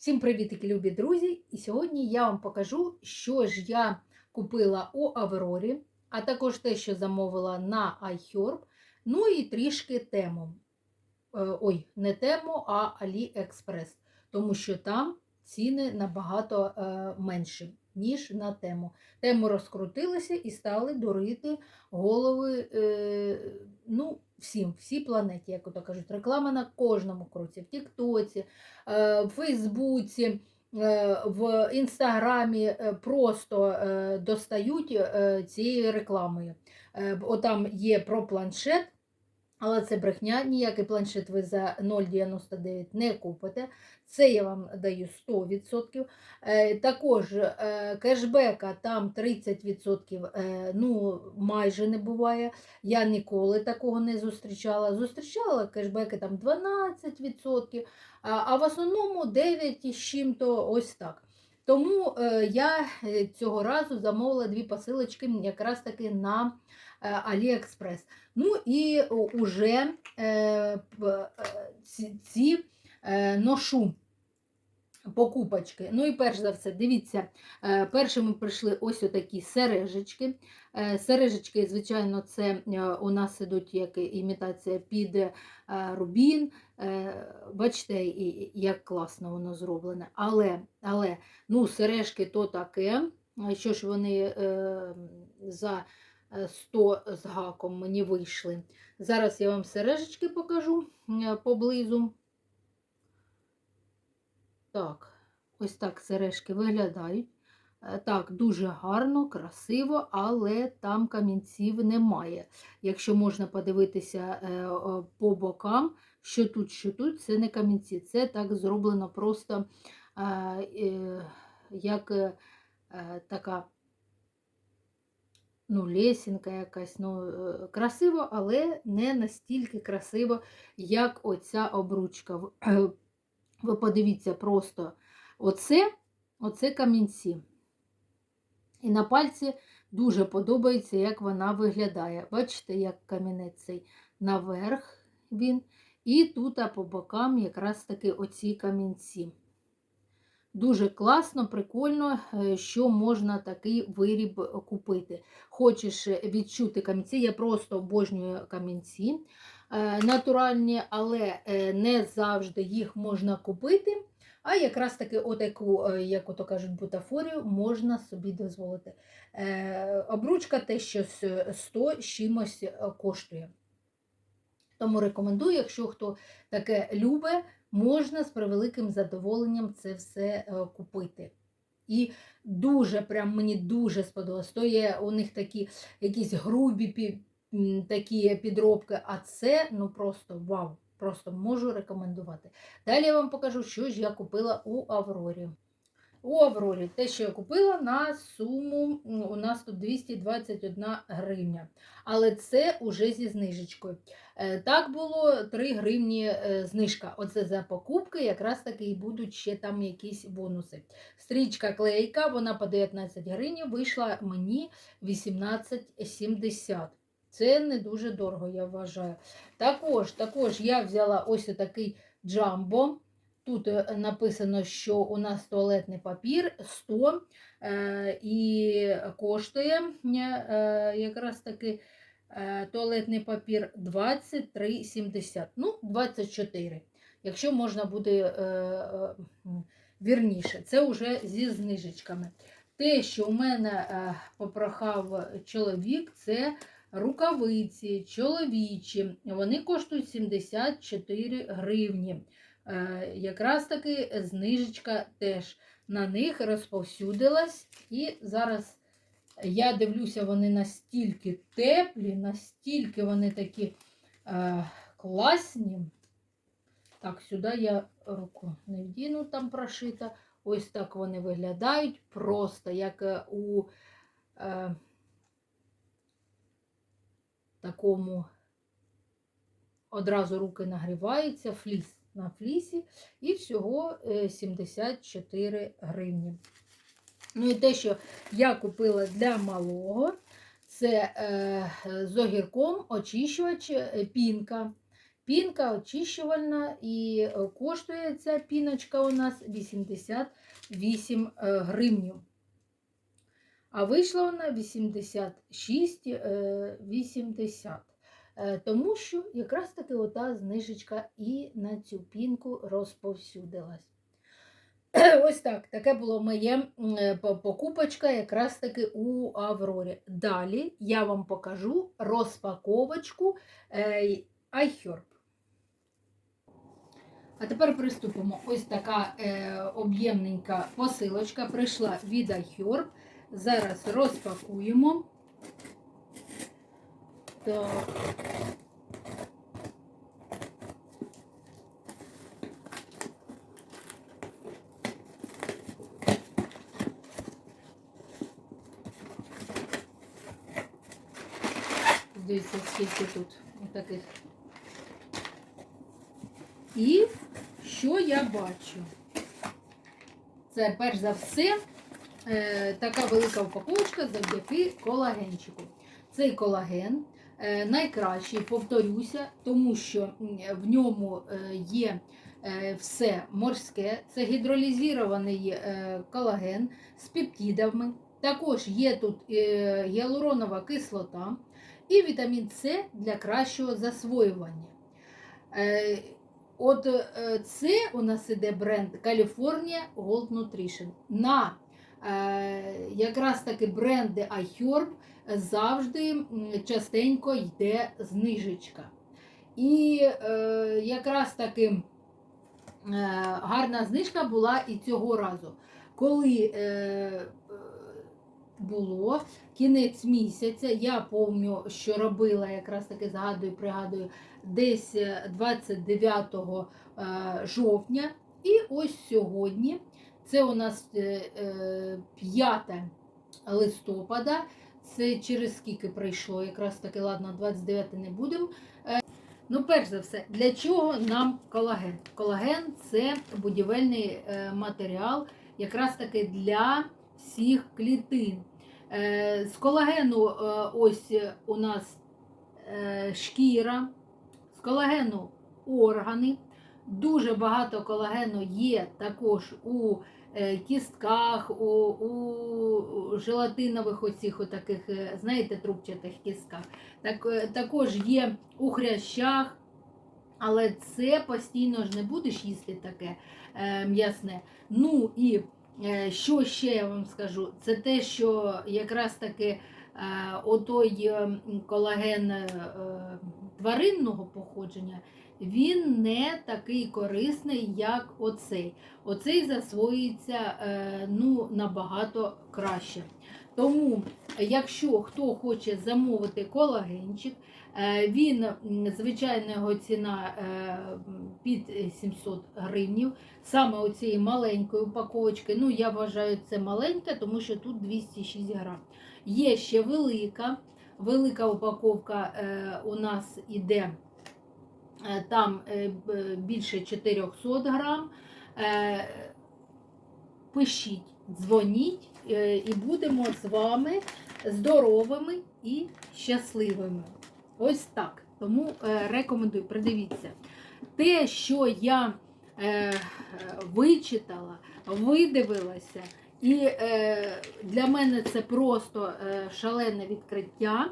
Всім привітики, любі друзі! І сьогодні я вам покажу, що ж я купила у Аврорі, а також те, що замовила на iHerb, ну і трішки тему. Е, Ой, не тему, а AliExpress, тому що там ціни набагато е, менші, ніж на тему. Тему розкрутилися і стали дурити голови е, ну, всім, всій планеті, як то кажуть. Реклама на кожному кроці, в Тіктоці, е, в Фейсбуці, е, в Інстаграмі е, просто достають цією рекламою. Отам є про планшет. Але це брехня, ніякий планшет ви за 0,99 не купите. Це я вам даю 100%. Е, також е, кешбека там 30%, е, ну майже не буває. Я ніколи такого не зустрічала. Зустрічала кешбеки там 12%, а, в основному 9 з чим-то ось так. Тому я цього разу замовила дві посилочки якраз таки на AliExpress. Ну і уже ці, ношу покупочки. Ну і перш за все, дивіться, е, першими прийшли ось отакі сережечки. Е, Сережечки, звичайно, це е, у нас ідуть як імітація під рубін. Бачите, як класно воно зроблене. Але, але ну, сережки то таке. Що ж вони за е, 100 з гаком мені вийшли. Зараз я вам сережечки покажу поблизу. Так, ось так сережки виглядають. Е, Так, дуже гарно, красиво, але там камінців немає. Якщо можна подивитися е, по бокам, що тут, що тут, це не камінці. Це так зроблено просто е, як така ну, лесінка якась. Ну, красиво, але не настільки красиво, як оця обручка. Ви подивіться просто оце, оце камінці. І на пальці дуже подобається, як вона виглядає. Бачите, як камінець цей наверх він. І тут по бокам якраз таки оці камінці. Дуже класно, прикольно, е, що можна такий виріб купити. Хочеш відчути камінці, я просто обожнюю камінці е, натуральні, але е, не завжди їх можна купити. А якраз таки отаку, е, як ото кажуть, бутафорію можна собі дозволити. Е, Обручка те, що 100 з чимось е, коштує. Тому рекомендую, якщо хто таке любить, можна з превеликим задоволенням це все е, купити. І дуже, прям мені дуже сподобалось. То є у них такі якісь грубі такі підробки, а це ну просто вау! Просто можу рекомендувати. Далі я вам покажу, що ж я купила у Аврорі. У Аврорі те, що я купила на суму, у нас тут 221 гривня. Але це уже зі знижечкою. Е, Так було 3 гривні е, знижка. Оце за покупки, якраз таки і будуть ще там якісь бонуси. Стрічка клейка, вона по 19 гривень, вийшла мені 18,70. Це не дуже дорого, я вважаю. Також, також я взяла ось такий джамбо. Тут е, написано, що у нас туалетний папір 100 е, і коштує е, якраз таки туалетний папір 23,70. Ну, 24. Якщо можна буде вірніше, це вже зі знижечками. Те, що у мене попрохав чоловік, це рукавиці чоловічі. Вони коштують 74 гривні. Е, якраз таки знижечка теж на них розповсюдилась. І зараз я дивлюся, вони настільки теплі, настільки вони такі е, класні. Так, сюди я руку не вдіну, там прошита. Ось так вони виглядають просто, як е, у е, такому одразу руки нагріваються, фліс на флісі, і всього е, 74 гривні. Ну і те, що я купила для малого, це е, з огірком очищувач е, пінка. Пінка очищувальна і е, коштує ця піночка у нас 88 е, гривнів. А вийшла вона 86,80. Е, Тому що якраз таки ота знижечка і на цю пінку розповсюдилась. Ось так, таке було моє е, по- покупочка якраз таки у Аврорі. Далі я вам покажу розпаковочку е, iHerb. А тепер приступимо. Ось така об'ємненька посилочка прийшла від iHerb. Зараз розпакуємо. Так. Дивіться, скільки тут таких. І що я бачу? Це перш за все е, така велика упаковочка завдяки колагенчику. Цей колаген найкращий, повторюся, тому що в ньому е, є е, все морське, це гідролізований е, колаген з пептидами. Також є тут е, гіалуронова кислота і вітамін С для кращого засвоювання. Е, От е, це у нас іде бренд California Gold Nutrition. На е, якраз таки бренди iHerb завжди частенько йде знижечка. І е, якраз таки е, гарна знижка була і цього разу. Коли е, е, було кінець місяця, я пам'ятаю, що робила, якраз таки згадую, пригадую, десь е, 29 е, жовтня. І ось сьогодні, це у нас е, е, 5 листопада, це через скільки прийшло, якраз таки, ладно, 29 не будемо. Е, Ну, перш за все, для чого нам колаген? Колаген це будівельний е, матеріал, якраз таки для всіх клітин. Е, З колагену ось у нас шкіра, з колагену органи. Дуже багато колагену є також у кістках, у, у желатинових оцих отаких, е, знаєте, трубчатих кістках. Так, е, також є у хрящах, але це постійно ж не будеш їсти таке е, м'ясне. Ну і е, що ще я вам скажу? Це те, що якраз таки е, отой е, колаген е, е, тваринного походження, він не такий корисний, як оцей. Оцей засвоюється е, ну, набагато краще. Тому, якщо хто хоче замовити колагенчик, е, він м, звичайна його ціна е, під 700 гривнів. Саме оцієї маленької упаковочки. Ну, я вважаю, це маленька, тому що тут 206 грам. Є ще велика. Велика упаковка у нас іде там е, більше 400 грам. Е, пишіть, дзвоніть е, і будемо з вами здоровими і щасливими. Ось так. Тому е, рекомендую, придивіться. Те, що я е, вичитала, видивилася, і е, для мене це просто е, шалене відкриття.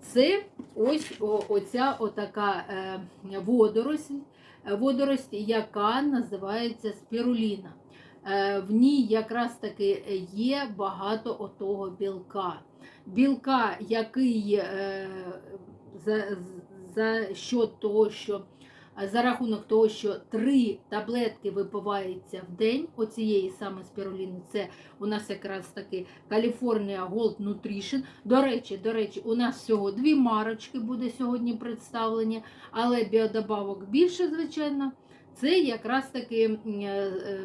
Це ось о, оця отака е, водоросль, е, яка називається спіруліна. Е, в ній якраз таки є багато отого білка. Білка, який е, за, за що того, що за рахунок того, що три таблетки випиваються в день оцієї саме спіруліни, це у нас якраз таки California Gold Nutrition. До речі, до речі, у нас всього дві марочки буде сьогодні представлені, але біодобавок більше, звичайно. Це якраз таки е, е,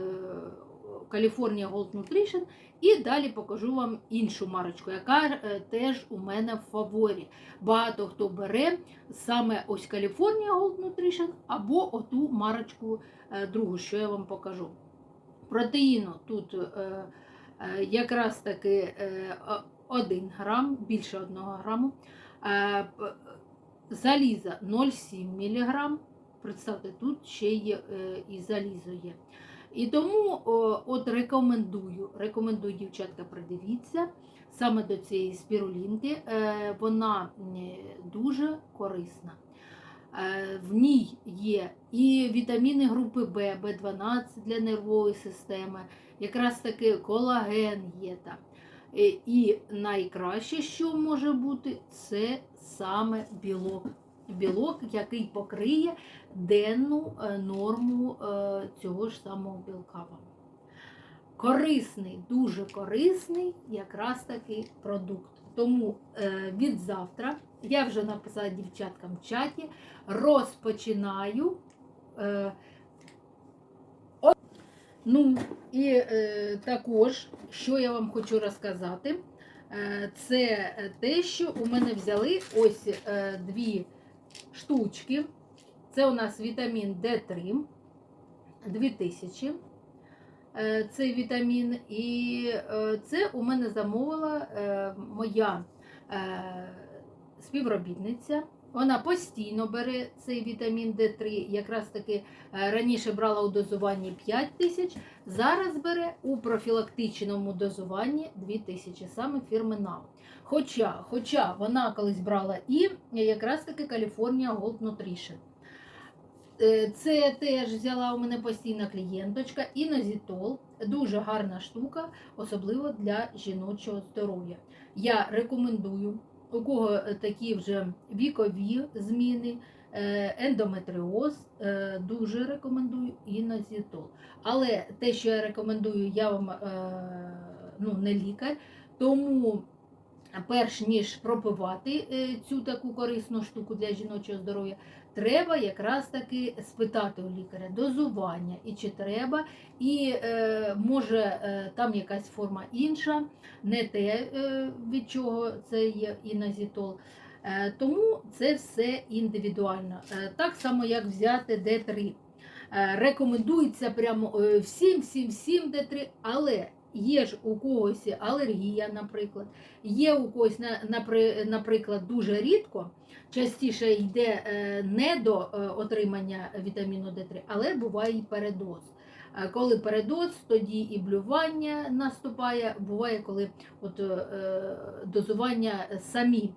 California Gold Nutrition. І далі покажу вам іншу марочку, яка е, теж у мене в фаворі. Багато хто бере саме ось California Gold Nutrition або оту марочку е, другу, що я вам покажу. Протеїну тут е, якраз таки 1 грам, більше 1 граму. Заліза 0,7 мг, представте, тут ще є і залізо є. І тому от рекомендую, рекомендую, дівчатка, придивіться саме до цієї спірулінки. Е, Вона дуже корисна. Е, В ній є і вітаміни групи Б, Б12 для нервової системи, якраз таки колаген є там. Е, І найкраще, що може бути, це саме білок. Білок, який покриє денну е, норму е, цього ж самого білка. Корисний, дуже корисний якраз такий продукт. Тому е, від завтра я вже написала дівчаткам в чаті, розпочинаю. Ну, і е, також, що я вам хочу розказати, е, це те, що у мене взяли ось е, дві штучки. Це у нас вітамін D3 2000. е, Цей вітамін, і е, це у мене замовила е, моя е, співробітниця. Вона постійно бере цей вітамін D3. Якраз таки е, раніше брала у дозуванні 5 тисяч, зараз бере у профілактичному дозуванні 2 тисячі, саме фірми NAO. Хоча, хоча вона колись брала і якраз таки California Gold Nutrition. Це теж взяла у мене постійна клієнточка. Інозітол дуже гарна штука, особливо для жіночого здоров'я. Я рекомендую, у кого такі вже вікові зміни, ендометриоз, ендометріоз, е, дуже рекомендую інозітол. Але те, що я рекомендую, я вам е, ну, не лікар, тому. Перш ніж пропивати е, цю таку корисну штуку для жіночого здоров'я, треба якраз таки спитати у лікаря дозування, і чи треба, і е, може е, там якась форма інша, не те, від чого це є інозітол. Тому це все індивідуально. Так само, як взяти Д3. Е, рекомендується прямо всім, всім, всім Д3, але є ж у когось алергія, наприклад, є у когось, наприклад, дуже рідко, частіше йде е, не до е, отримання вітаміну Д3, але буває і передоз. Е, Коли передоз, тоді і блювання наступає. Буває, коли от, дозування самі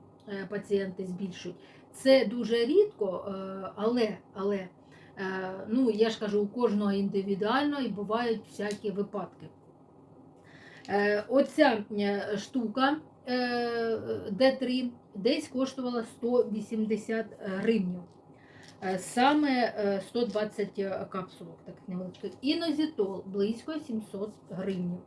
пацієнти збільшують. Це дуже рідко, але, але ну, я ж кажу, у кожного індивідуально і бувають всякі випадки. Е, Оця е, штука е, D3 десь коштувала 180 гривень. Е, Саме е, 120 капсулок, так невеличких. Інозітол близько 700 гривень.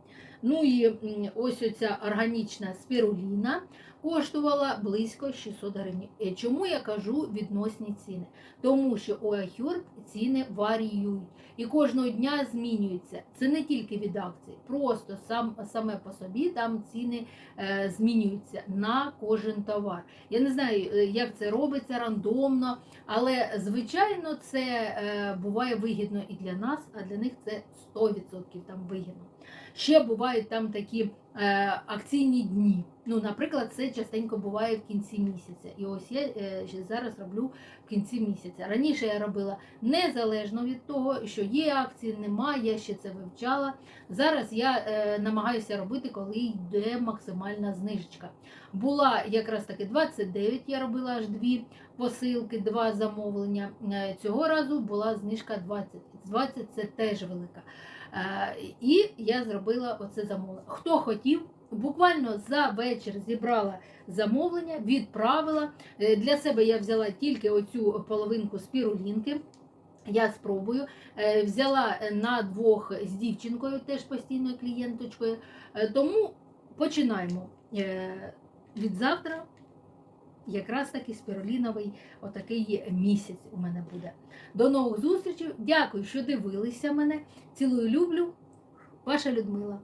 Ну і ось оця органічна спіруліна коштувала близько 600 гривень. Е, Чому я кажу відносні ціни? Тому що у iHerb ціни варіюють і кожного дня змінюються. Це не тільки від акцій, просто сам, саме по собі там ціни е, змінюються на кожен товар. Я не знаю, е, як це робиться рандомно, але звичайно це е, буває вигідно і для нас, а для них це 100% там вигідно. Ще бувають там такі е, акційні дні. Ну, наприклад, це частенько буває в кінці місяця. І ось я е, зараз роблю в кінці місяця. Раніше я робила незалежно від того, що є акції, немає, я ще це вивчала. Зараз я е, намагаюся робити, коли йде максимальна знижечка. Була якраз таки 29, я робила аж дві посилки, два замовлення. Е, Цього разу була знижка 20. 20 це теж велика. Е, І я зробила оце замовлення. Хто хотів, буквально за вечір зібрала замовлення, відправила. Е, Для себе я взяла тільки оцю половинку спірулінки. Я спробую. Е, Взяла на двох з дівчинкою, теж постійною клієнточкою. Тому починаємо. Від завтра якраз таки спіруліновий отакий місяць у мене буде. До нових зустрічей. Дякую, що дивилися мене. Цілую, люблю. Ваша Людмила.